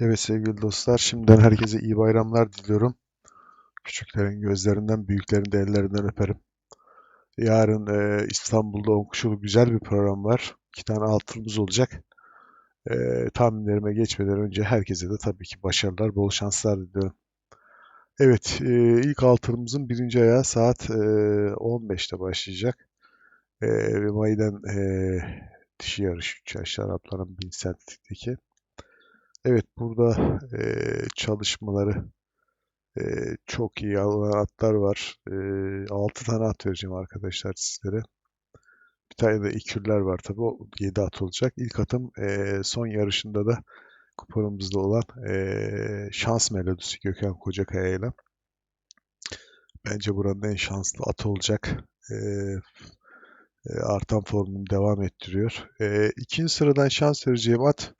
Evet sevgili dostlar, şimdiden herkese iyi bayramlar diliyorum. Küçüklerin gözlerinden, büyüklerin de ellerinden öperim. Yarın e, İstanbul'da on kuşulu güzel bir program var. İki tane altınımız olacak. E, tahminlerime geçmeden önce herkese de tabii ki başarılar, bol şanslar diliyorum. Evet, e, ilk altınımızın birinci ayağı saat e, 15'te başlayacak. E, ve Mayden e, dişi yarış 3 yaşlı Arapların 1000 sentetiki. Evet, burada e, çalışmaları e, çok iyi alan atlar var. E, 6 tane at vereceğim arkadaşlar sizlere. Bir tane de ikürler var tabii. O 7 at olacak. İlk atım e, son yarışında da kuponumuzda olan e, şans melodisi Gökhan Kocakaya ile. Bence buranın en şanslı atı olacak. E, artan formunu devam ettiriyor. E, ikinci sıradan şans vereceğim at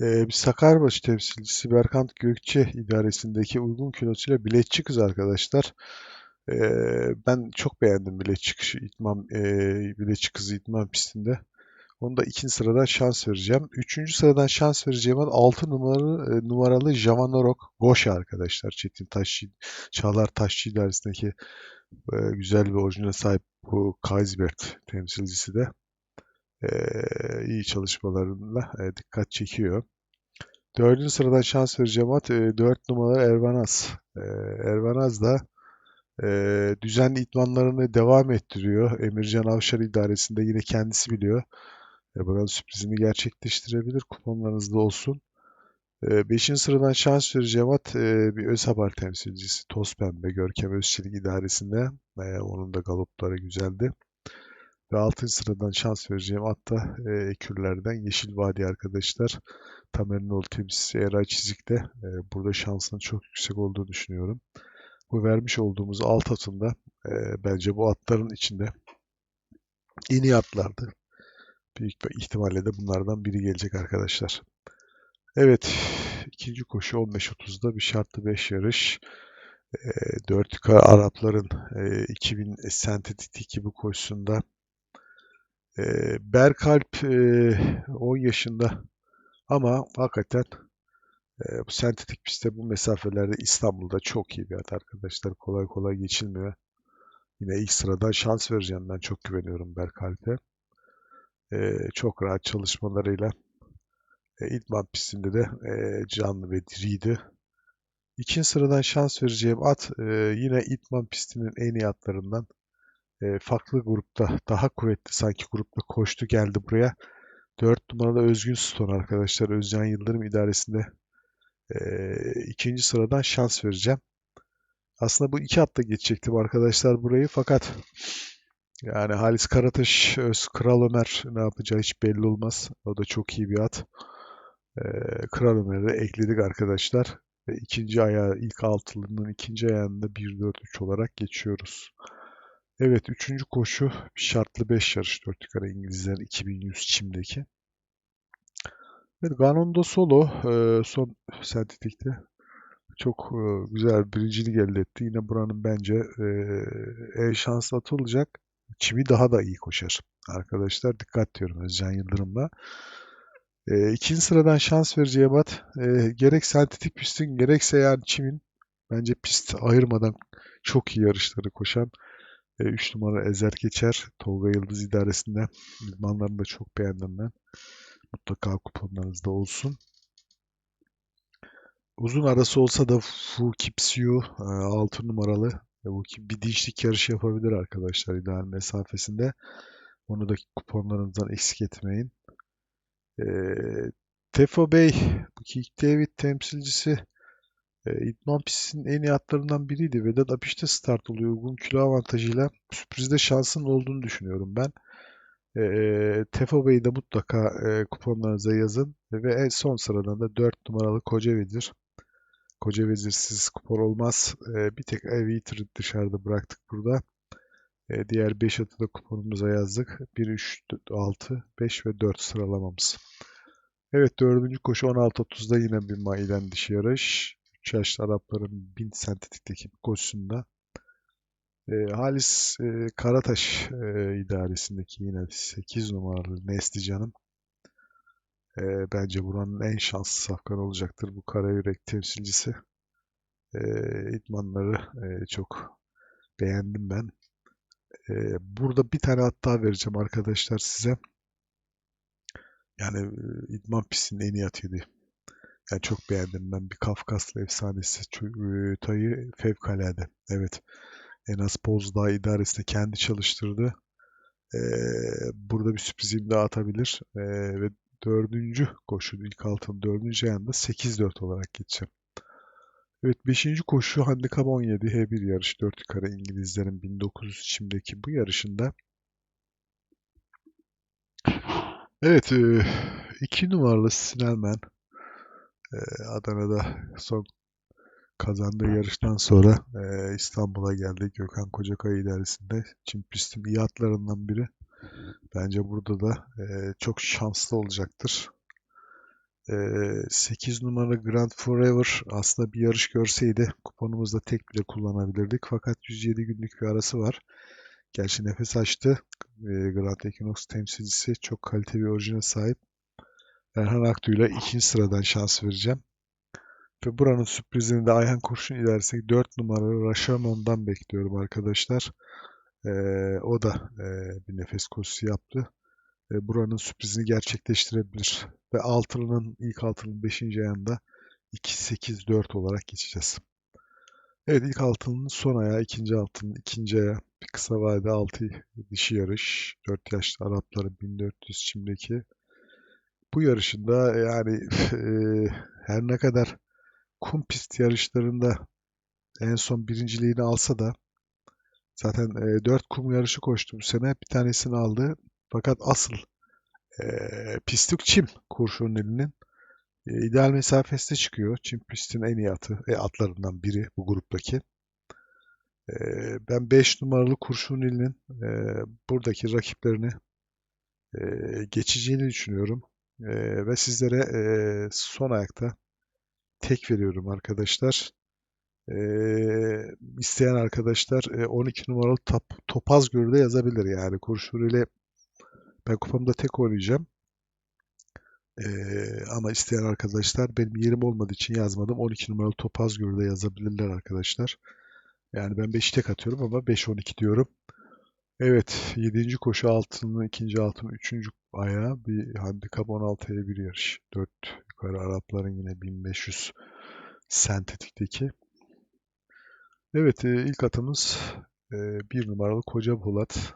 ee, bir Sakarbaşı temsilcisi Berkant Gökçe idaresindeki uygun kilosuyla biletçi kız arkadaşlar. Ee, ben çok beğendim biletçi kızı itmam e, biletçi kızı itmam pistinde. Onu da ikinci sıradan şans vereceğim. Üçüncü sıradan şans vereceğim an 6 numaralı e, numaralı Javanorok Goşa arkadaşlar. Çetin Taşçı, Çağlar Taşçı idaresindeki e, güzel bir orijinal sahip bu Kaisbert temsilcisi de e, iyi çalışmalarıyla e, dikkat çekiyor. Dördüncü sıradan şans vereceğim at e, 4 numaralı Ervanaz. E, Ervanaz da e, düzenli itmanlarını devam ettiriyor. Emircan Avşar idaresinde yine kendisi biliyor. E, buranın sürprizini gerçekleştirebilir. Kuponlarınızda olsun. E, beşinci sıradan şans vereceğim at e, bir Özhaber temsilcisi Toz Pembe Görkem Özçelik idaresinde. E, onun da galopları güzeldi. Ve 6. sıradan şans vereceğim hatta e, ekürlerden Yeşil Vadi arkadaşlar. Tamerinoğlu temsilcisi Eray Çizik'te e, burada şansının çok yüksek olduğunu düşünüyorum. Bu vermiş olduğumuz alt atında e, bence bu atların içinde en iyi atlardı. Büyük bir ihtimalle de bunlardan biri gelecek arkadaşlar. Evet, ikinci koşu 15.30'da bir şartlı 5 yarış. E, 4K Arapların e, 2000 sentetik gibi koşusunda e, Berkalp e, 10 yaşında ama hakikaten e, bu sentetik pistte bu mesafelerde İstanbul'da çok iyi bir at arkadaşlar. Kolay kolay geçilmiyor. Yine ilk sıradan şans vereceğim ben. Çok güveniyorum Berkalp'e. E, çok rahat çalışmalarıyla e, İdman pistinde de e, canlı ve diriydi. İkinci sıradan şans vereceğim at e, yine İdman pistinin en iyi atlarından e, farklı grupta daha kuvvetli sanki grupta koştu geldi buraya. 4 numaralı Özgün Ston arkadaşlar Özcan Yıldırım idaresinde e, ikinci sıradan şans vereceğim. Aslında bu iki atla geçecektim arkadaşlar burayı fakat yani Halis Karataş, Öz Kral Ömer ne yapacağı hiç belli olmaz. O da çok iyi bir at. E, Kral Ömer'i de ekledik arkadaşlar. Ve ikinci ayağı ilk altılının ikinci ayağında 1-4-3 olarak geçiyoruz. Evet, üçüncü koşu şartlı 5 yarış 4 yukarı İngilizlerin 2100 çimdeki. Evet, Ganondo Solo son sentetikte çok güzel birincilik elde etti. Yine buranın bence en şanslı atı olacak. Çimi daha da iyi koşar. Arkadaşlar dikkat diyorum Özcan Yıldırım'la. E, ikinci sıradan şans vereceğim at. E, gerek sentetik pistin gerekse yani çimin bence pist ayırmadan çok iyi yarışları koşan 3 numara Ezer Geçer. Tolga Yıldız idaresinde. İdmanlarını da çok beğendim ben. Mutlaka kuponlarınızda olsun. Uzun arası olsa da Fu Kipsiu 6 numaralı. Bu bir dişlik yarışı yapabilir arkadaşlar ideal mesafesinde. Onu da kuponlarınızdan eksik etmeyin. E, Tefo Bey, bu Kick David temsilcisi e, İdman pistinin en iyi atlarından biriydi. Vedat Apiş'te start oluyor. Uygun kilo avantajıyla sürprizde şansının olduğunu düşünüyorum ben. E, Tefo Bey'i de mutlaka e, kuponlarınıza yazın. Ve en son sırada da 4 numaralı Koca Vezir. Koca Vezirsiz kupon olmaz. E, bir tek Aviator'ı dışarıda bıraktık burada. E, diğer 5 atı da kuponumuza yazdık. 1, 3, 6, 5 ve 4 sıralamamız. Evet dördüncü koşu 16.30'da yine bir maiden dişi yarış. 3 yaşlı Arapların 1000 sentetikteki koşusunda e, Halis e, Karataş e, idaresindeki yine 8 numaralı Nesli Canım E, bence buranın en şanslı safkanı olacaktır bu Karayürek temsilcisi. E, idmanları e, çok beğendim ben. E, burada bir tane at daha vereceğim arkadaşlar size. Yani e, idman pistinin en iyi atıydı. Yani çok beğendim ben. Bir Kafkaslı efsanesi. Tayı fevkalade. Evet. En az Bozdağ idaresinde kendi çalıştırdı. E, burada bir sürpriz imza atabilir. E, ve dördüncü koşu ilk altın dördüncü ayında 8-4 olarak geçeceğim. Evet 5. koşu handikap 17 H1 yarış 4 kare İngilizlerin 1900 içimdeki bu yarışında Evet 2 numaralı Sinelmen e, Adana'da son kazandığı yarıştan sonra e, İstanbul'a geldi. Gökhan Kocakaya idaresinde. Çin pistin iyi atlarından biri. Bence burada da e, çok şanslı olacaktır. E, 8 numara Grand Forever aslında bir yarış görseydi kuponumuzda tek bile kullanabilirdik. Fakat 107 günlük bir arası var. Gerçi nefes açtı. E, Grand Equinox temsilcisi çok kaliteli bir orijine sahip. Erhan Aktu'yla ikinci sıradan şans vereceğim. Ve buranın sürprizini de Ayhan Kurşun ilerisindeki 4 numaralı Rashamon'dan bekliyorum arkadaşlar. Ee, o da e, bir nefes koşusu yaptı. E, buranın sürprizini gerçekleştirebilir. Ve altının ilk altının 5. ayında 2-8-4 olarak geçeceğiz. Evet ilk altının son ayağı, ikinci altının ikinci ayağı. Bir kısa vadede 6 dişi yarış. 4 yaşlı Arapların 1400 çimdeki. Bu yarışında yani e, her ne kadar kum pist yarışlarında en son birinciliğini alsa da zaten e, 4 kum yarışı koştu bu sene. Bir tanesini aldı. Fakat asıl e, pislik çim kurşunun elinin e, ideal mesafesine çıkıyor. Çim pistin en iyi atı, e, atlarından biri bu gruptaki. E, ben 5 numaralı kurşun elinin e, buradaki rakiplerini e, geçeceğini düşünüyorum. E, ve sizlere e, son ayakta tek veriyorum arkadaşlar. Ee, isteyen arkadaşlar e, 12 numaralı top, Topaz Gölü'de yazabilir yani. Kurşun ile ben kupamda tek oynayacağım. Ee, ama isteyen arkadaşlar benim yerim olmadığı için yazmadım. 12 numaralı Topaz Gölü'de yazabilirler arkadaşlar. Yani ben 5'i tek atıyorum ama 5-12 diyorum. Evet 7. koşu altının, ikinci altının 3. ayağı bir handikap 16'ya bir yarış. 4 yukarı Arapların yine 1500 sentetikteki. Evet e, ilk atımız e, bir numaralı Koca Polat.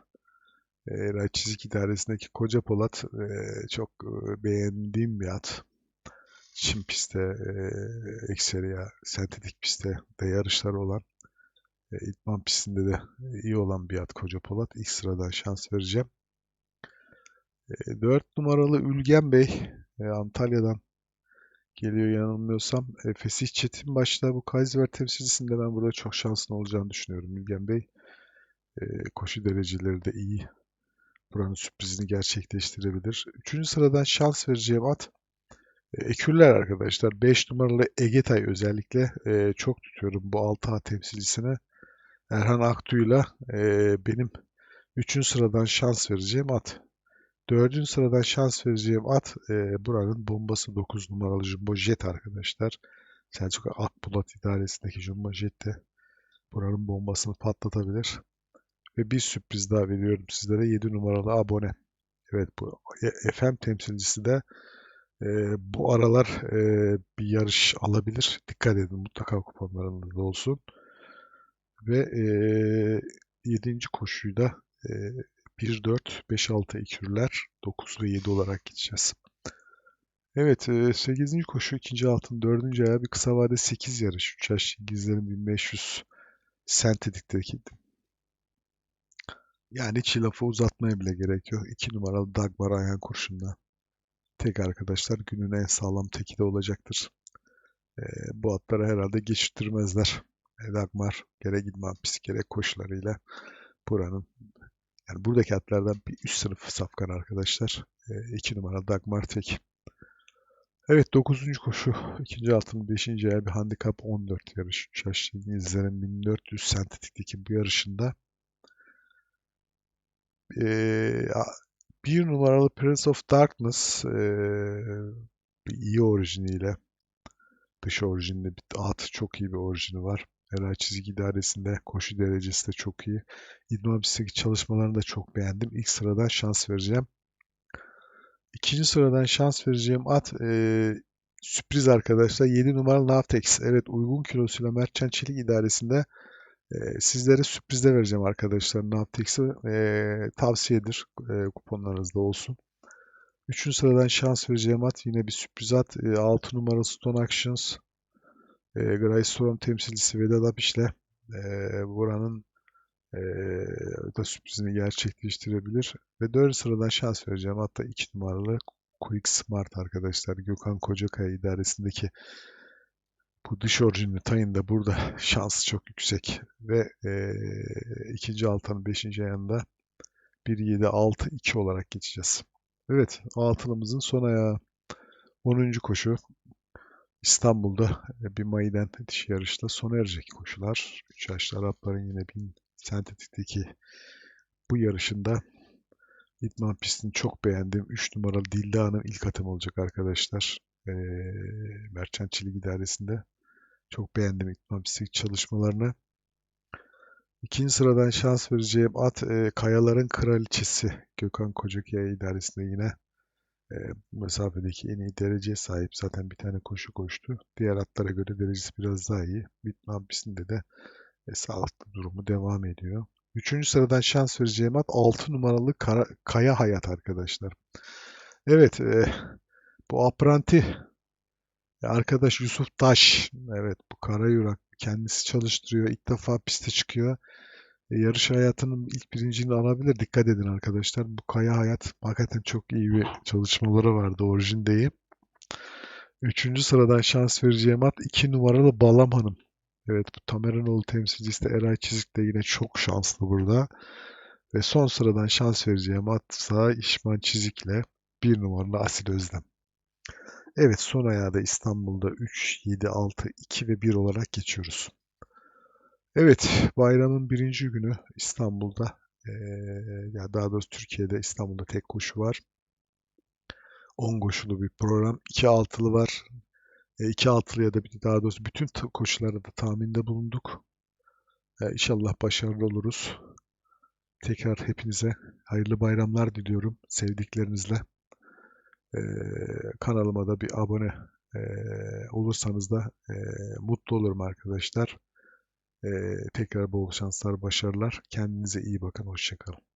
E, Ray Çizik İdaresi'ndeki Koca Polat çok beğendiğim bir at. Çim pistte, ekseriya, sentetik pistte de yarışları olan, e, pistinde de iyi olan bir at Koca Polat. İlk sıradan şans vereceğim. E, 4 numaralı Ülgen Bey, e, Antalya'dan geliyor yanılmıyorsam. E, Fesih Çetin başta bu Kaysver temsilcisinde ben burada çok şanslı olacağını düşünüyorum Ülgen Bey. E, koşu dereceleri de iyi. Buranın sürprizini gerçekleştirebilir. Üçüncü sıradan şans vereceğim at. E, Eküller arkadaşlar. 5 numaralı Egetay özellikle çok tutuyorum bu 6A temsilcisine. Erhan Aktu'yla e, benim 3. sıradan şans vereceğim at. Dördüncü sıradan şans vereceğim at e, buranın bombası 9 numaralı Jumbo Jet arkadaşlar. Selçuk Akbulat idaresindeki Jumbo Jet buranın bombasını patlatabilir. Ve bir sürpriz daha veriyorum sizlere 7 numaralı abone. Evet bu FM temsilcisi de e, bu aralar e, bir yarış alabilir. Dikkat edin mutlaka kuponlarınızda olsun. Ve e, 7. koşuyu da e, 1, 4, 5, 6 ekürler 9 ve 7 olarak gideceğiz. Evet 8. koşu 2. altın 4. ayağı bir kısa vade 8 yarış. 3 yaş İngilizlerin 1500 sentetikteki. Yani hiç lafı uzatmaya bile gerek yok. 2 numaralı Dagmar Ayhan kurşunla. Tek arkadaşlar günün en sağlam teki de olacaktır. E, bu atları herhalde geçirttirmezler. E, Dagmar gerek idman pis gerek koşularıyla buranın yani buradaki atlardan bir üst sınıf safkan arkadaşlar. 2 e, numara Dagmar Tek. Evet 9. koşu. 2. altın 5. aya bir handikap 14 yarış. 3 yaşlı İngilizlerin 1400 sentetikteki bu yarışında ee, Bir numaralı Prince of Darkness e, bir iyi orijiniyle dış orijinde bir at çok iyi bir orijini var. Eray çizgi idaresinde koşu derecesi de çok iyi. İdman pistteki çalışmalarını da çok beğendim. İlk sıradan şans vereceğim. İkinci sıradan şans vereceğim at e, sürpriz arkadaşlar. 7 numaralı Navtex. Evet uygun kilosuyla Mertcan Çelik idaresinde e, sizlere sürprizde vereceğim arkadaşlar. Navtex'i e, tavsiyedir. E, kuponlarınızda olsun. Üçüncü sıradan şans vereceğim at yine bir sürpriz at. E, 6 numaralı Stone Actions. E, Grey Storm temsilcisi Vedat Apiş'le e, buranın e, da sürprizini gerçekleştirebilir. Ve 4 sıradan şans vereceğim. Hatta 2 numaralı Quick Smart arkadaşlar. Gökhan Kocakaya idaresindeki bu dış orijinli tayın da burada şansı çok yüksek. Ve e, ikinci altanın 5. ayında 1-7-6-2 olarak geçeceğiz. Evet altınımızın son ayağı 10. koşu. İstanbul'da bir mayiden dişi yarışta sona erecek koşular. 3 yaşlı Arapların yine 1000 sentetikteki bu yarışında İdman pistini çok beğendim. 3 numaralı Dilda'nın ilk atım olacak arkadaşlar. Ee, Merchant Çelik idaresinde. Çok beğendim İdman pisti çalışmalarını. İkinci sıradan şans vereceğim at e, Kayaların Kraliçesi Gökhan Kocakaya idaresinde yine e, mesafedeki en iyi dereceye sahip. Zaten bir tane koşu koştu. Diğer atlara göre derecesi biraz daha iyi. İdman pistinde de e, sağlıklı durumu devam ediyor. Üçüncü sıradan şans vereceğim at 6 numaralı Kara, Kaya Hayat arkadaşlar. Evet e, bu apranti arkadaş Yusuf Taş. Evet bu kara yurak kendisi çalıştırıyor. İlk defa piste çıkıyor. E, yarış hayatının ilk birinciliğini alabilir. Dikkat edin arkadaşlar. Bu Kaya Hayat hakikaten çok iyi bir çalışmaları vardı orijindeyim. Üçüncü sıradan şans vereceğim at 2 numaralı Balam Hanım. Evet bu Tameranoğlu temsilcisi de Eray Çizik de yine çok şanslı burada. Ve son sıradan şans vereceğim atsa İşman Çizik'le bir numaralı Asil Özlem. Evet son ayağı da İstanbul'da 3, 7, 6, 2 ve 1 olarak geçiyoruz. Evet bayramın birinci günü İstanbul'da ee, ya daha doğrusu Türkiye'de İstanbul'da tek koşu var. 10 koşulu bir program. 2 altılı var. E, iki altılıya da daha doğrusu bütün koşullarda da tahminde bulunduk. E, inşallah başarılı oluruz. Tekrar hepinize hayırlı bayramlar diliyorum sevdiklerinizle. E, kanalıma da bir abone e, olursanız da e, mutlu olurum arkadaşlar. E, tekrar bol şanslar, başarılar. Kendinize iyi bakın. Hoşçakalın.